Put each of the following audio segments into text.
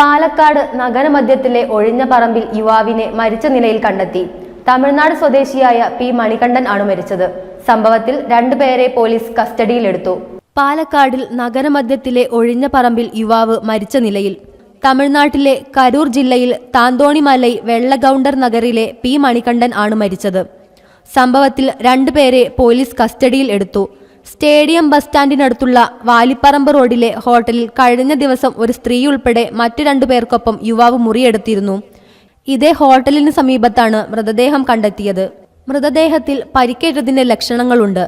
പാലക്കാട് നഗരമധ്യത്തിലെ ഒഴിഞ്ഞ പറമ്പിൽ യുവാവിനെ മരിച്ച നിലയിൽ കണ്ടെത്തി. തമിഴ്നാട് സ്വദേശിയായ പി മണികണ്ഠൻ ആണ് മരിച്ചത്. സംഭവത്തിൽ രണ്ടുപേരെ പോലീസ് കസ്റ്റഡിയിലെടുത്തു. പാലക്കാടിൽ നഗരമധ്യത്തിലെ ഒഴിഞ്ഞ പറമ്പിൽ യുവാവ് മരിച്ച നിലയിൽ. തമിഴ്നാട്ടിലെ കരൂർ ജില്ലയിൽ താന്തോണിമലൈ വെള്ളഗൗണ്ടർ നഗറിലെ പി മണികണ്ഠൻ ആണ് മരിച്ചത്. സംഭവത്തിൽ രണ്ടുപേരെ പോലീസ് കസ്റ്റഡിയിൽ എടുത്തു. സ്റ്റേഡിയം ബസ് സ്റ്റാൻഡിനടുത്തുള്ള വാലിപ്പറമ്പ് റോഡിലെ ഹോട്ടലിൽ കഴിഞ്ഞ ദിവസം ഒരു സ്ത്രീ ഉൾപ്പെടെ മറ്റു രണ്ടു പേർക്കൊപ്പം യുവാവ് മുറിയെടുത്തിരുന്നു. ഇതേ ഹോട്ടലിന് സമീപത്താണ് മൃതദേഹം കണ്ടെത്തിയത്. മൃതദേഹത്തിൽ പരിക്കേറ്റതിന്റെ ലക്ഷണങ്ങളുണ്ട്.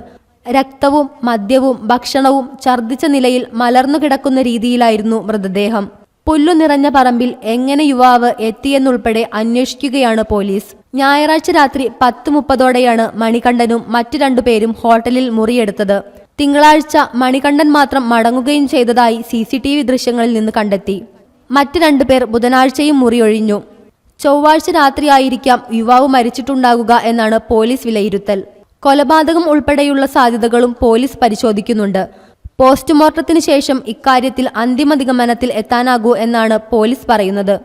രക്തവും മദ്യവും ഭക്ഷണവും ഛർദ്ദിച്ച നിലയിൽ മലർന്നു കിടക്കുന്ന രീതിയിലായിരുന്നു മൃതദേഹം. പുല്ലു നിറഞ്ഞ പറമ്പിൽ എങ്ങനെ യുവാവ് എത്തിയെന്നുൾപ്പെടെ അന്വേഷിക്കുകയാണ് പോലീസ്. ഞായറാഴ്ച രാത്രി പത്ത് മുപ്പതോടെയാണ് മണികണ്ഠനും മറ്റു രണ്ടുപേരും ഹോട്ടലിൽ മുറിയെടുത്തത്. തിങ്കളാഴ്ച മണികണ്ഠൻ മാത്രം മടങ്ങുകയും ചെയ്തതായി സി സി ടി വി ദൃശ്യങ്ങളിൽ നിന്ന് കണ്ടെത്തി. മറ്റു രണ്ടുപേർ ബുധനാഴ്ചയും മുറിയൊഴിഞ്ഞു. ചൊവ്വാഴ്ച രാത്രിയായിരിക്കാം യുവാവ് മരിച്ചിട്ടുണ്ടാകുക എന്നാണ് പോലീസ് വിലയിരുത്തൽ. കൊലപാതകം ഉൾപ്പെടെയുള്ള സാധ്യതകളും പോലീസ് പരിശോധിക്കുന്നുണ്ട്. പോസ്റ്റ്മോർട്ടത്തിന് ശേഷം ഇക്കാര്യത്തിൽ അന്തിമ നിഗമനത്തിൽ എത്താനാകൂ എന്നാണ് പോലീസ് പറയുന്നത്.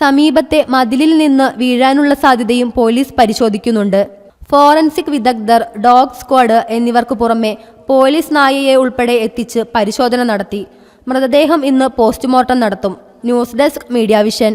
സമീപത്തെ മതിലിൽ നിന്ന് വീഴാനുള്ള സാധ്യതയും പോലീസ് പരിശോധിക്കുന്നുണ്ട്. ഫോറൻസിക് വിദഗ്ധർ ഡോഗ് സ്ക്വാഡ് എന്നിവർക്ക് പുറമെ പോലീസ് നായയെ ഉൾപ്പെടെ എത്തിച്ച് പരിശോധന നടത്തി. മൃതദേഹം ഇന്ന് പോസ്റ്റ്മോർട്ടം നടത്തും. News desk Media Vision.